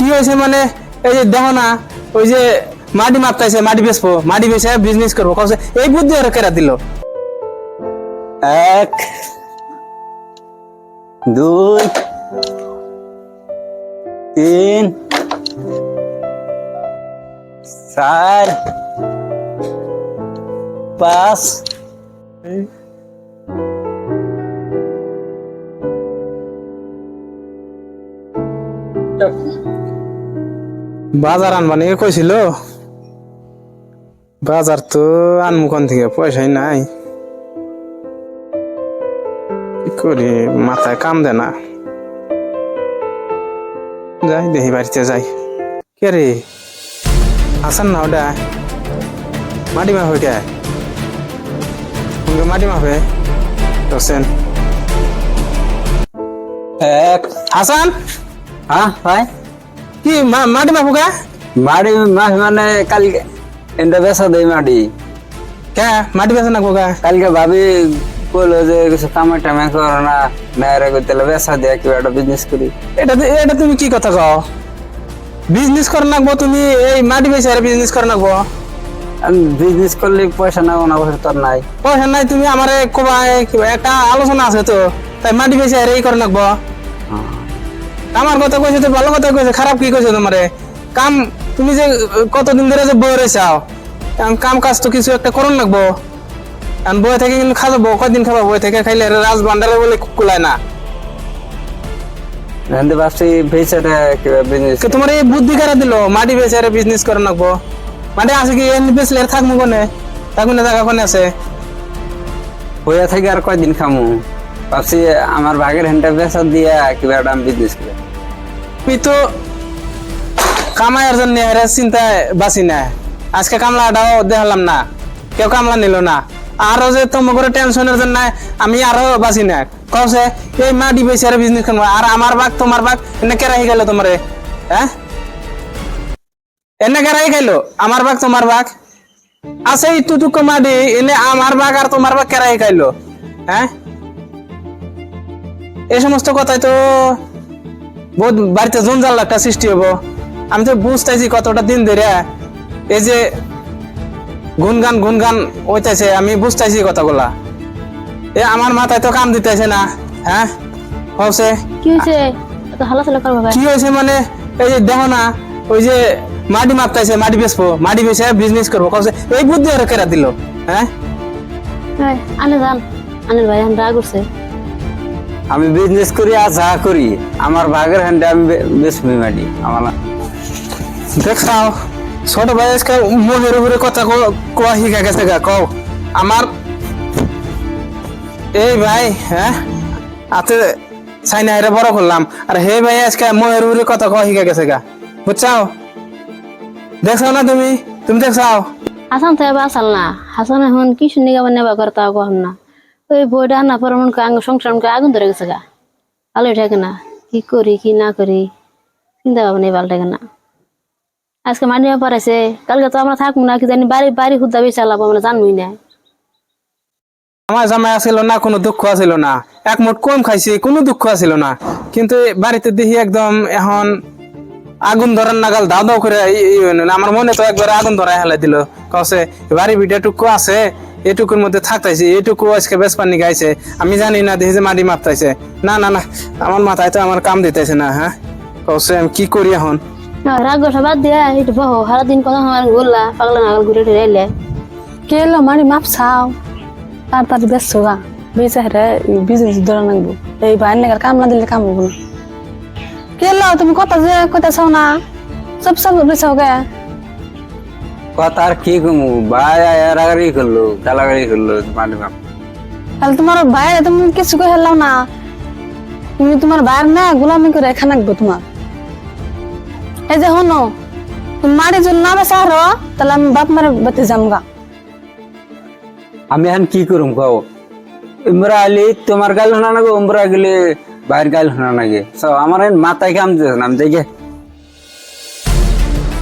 কি হয়েছে মানে? এই যে দেখো না, ওই যে মাটি মাপতাইছে, মাটি বেচবো, মাটি বেচে বিজনেস করব। কছে এই বুদ্ধি ওরা কেরা দিল? এক, দুই, তিন, চার, পাঁচ বাজার আনবা নাকি কইছিল? বাজার তো আনমু কোন থেকে? পয়সাই নাই। কি করি? মাথায় কাম দে না। যাই দেখি বাড়িতে যাই। কে রে? হাসান না ওটা? মাটি মাফ ওইটা মাটি মাফে হোসেন এক। হাসান হ্যাঁ ভাই? কি মাটি মাফু কে মাটি মাছ মানে কালকে এটা বেসা দেই মাটি। কে মাটি বেছে না কে কালকে ভাবি বলল যে কিছু কামে টামে করো না মেয়েরা করতে বেসা দিয়ে কিবা একটা বিজনেস করি। এটা এটা তুমি কি কথা কও? বিজনেস করে নাকবো তুমি এই মাটি আর বিজনেস করে নাকবো? বিজনেস করলে পয়সা না না পয়সা তোর নাই। পয়সা নাই তুমি আমার একটা আলোচনা আছে তো তাই মাটি আর এই করে নাকবো? আমার কথা কইছে তো ভালো কথা কইছে খারাপ কি কইছে তোমারে? কাম তুমি যে কতদিন ধরে যে বই রয়েছাও কাম কাজ তো কিছু একটা করুন লাগবো। এখন বই থেকে কিন্তু খাব কদিন খাব বই থেকে খাইলে রাজ ভান্ডারে বলে কুলায় না। জানতে ভাবছি কিবা বিজনেস কে তোমার এই বুদ্ধি কারা দিল মাটি বেচে আর বিজনেস করে নাকবো মাটি আছে কি এমনি বেচলে থাকব কোনে? থাকব না জায়গা কোনে আছে। হইয়া থেকে আর কয়দিন খামু? ভাবছি আমার ভাগের হ্যান্ডটা বেসা দিয়া কিবা একটা বিজনেস করি। আমি তো কামাইয়ের জন্য এর চিন্তায় বাঁচি না। আজকে কামলাটাও দেখালাম না, কেউ কামলা নিল না। আরও যে তোমার টেনশনের জন্য আমি আরও বাঁচি না। কছে এই মাটি বেশি আর বিজনেস করব। আর আমার বাঘ, তোমার বাঘ, এনে কেরাই গেল তোমারে হ্যাঁ? এনে কেরাই গেল আমার বাঘ, তোমার বাঘ? আছে ইটুটুকু মাটি, এনে আমার বাঘ আর তোমার বাঘ কেরাই খাইলো হ্যাঁ? এই সমস্ত কথাই তো বহুত বাড়িতে জঞ্জাল একটা সৃষ্টি হব আমি তো বুঝতেছি কতটা দিন ধরে এই যে গুনগান গুনগান হইতেছে আমি বুঝতেছি কথাগুলা। এ আমার মাথায় তো কাম দিতেছে না হ্যাঁ? হচ্ছে কি হয়েছে কি হয়েছে মানে? এই যে দেখো না ওই যে মাটি মাপতাইছে মাটি বেচবো মাটি বেচে বিজনেস করব। কছে এই বুদ্ধি ওরা কেরা দিল? হ্যাঁ? আনে যান। আনের ভাই রাগ উঠছে আমি বিজনেস করি আর যা করি আমার ভাগের হ্যান্ডে আমি বে- বেচবি মাটি আমার দেখাও ছোট ভাই আজকে মুখের উপরে কথা ক- কোয়া শিখা গেছে গা কও। আমার এই ভাই হ্যাঁ? আতে সাইনা হেরে বড় করলাম। আর হে ভাই আজকে মুখের উপরে কথা কোয়া শিখা গেছে গা। বুঝছাও? দেখছাও না তুমি? তুমি দেখছাও হাসান তো এবার আসাল না। হাসান এখন কি শুনি গাবার নেবা করতে কম না। ওই বইটা আনা পর মন আঙ্গ সংসার মনকে আগুন ধরে গেছে গা। ভালো থাকে না। কি করি, কি না করি, চিন্তা ভাবনা ভালো থাকে না। আজকে মাটি পড়াইছে, কালকে তো আমরা থাকব না, কি জানি বাড়ি বাড়ি খুদ্া বেশি চালাবো, আমরা জানবই না। আমার জামাই আসিল না, কোনো দুঃখ আছিল না। এক মুঠ কম খাইছি, কোনো দুঃখ আছিল না। কিন্তু বাড়িতে দেখি একদম এখন আগুন ধরার নাগাল দাও দাও করে। আমার মনে তো একবার আগুন ধরাই হেলাই দিল। কছে বাড়ি বিটা টুকু আছে এটুকুর মধ্যে থাকতাইছে এটুকু আজকে বেশ পানি গাইছে। আমি জানি না দেখি যে মাটি মাপতাইছে। না না না আমার মাথায় তো আমার কাম দিতেছে না হ্যাঁ? কছে আমি কি করি এখন? রাগ দিয়া একটু বহো সারাদিন কথা আমার পাগলা নাগাল ঘুরে ঘুরে এলে কেলো মারি মাপ চাও? তাড়াতাড়ি বেসছো গা বেচে হেরে বিজনেস ধরে নাকবো এই ভাই নাগার কাম না দিলে কাম হব না। কেলো তুমি কথা যে কথা চাও না। সব সব বেচাও গে। কথা আর কি কমু ভাই রাগারি করল গালাগালি করল মাটি মাপ তাহলে তোমার ভাই তুমি কিছু কই হেলাও না তুমি তোমার ভাইয়ের না গোলামি করে এখানে নাকবো তোমার এই যে হনো তুমি মারি যদি না বেচা হারো তাহলে আমি বাপ মারে বাতি যাম গা আমি এখন কি করুম কও উমরা আলি তোমার গাল শোনা নাগে উমরা গেলে বাইরের গাল শোনা নাগে সব আমার এখন মাথায় কাম দিতেছে না আমি দেখে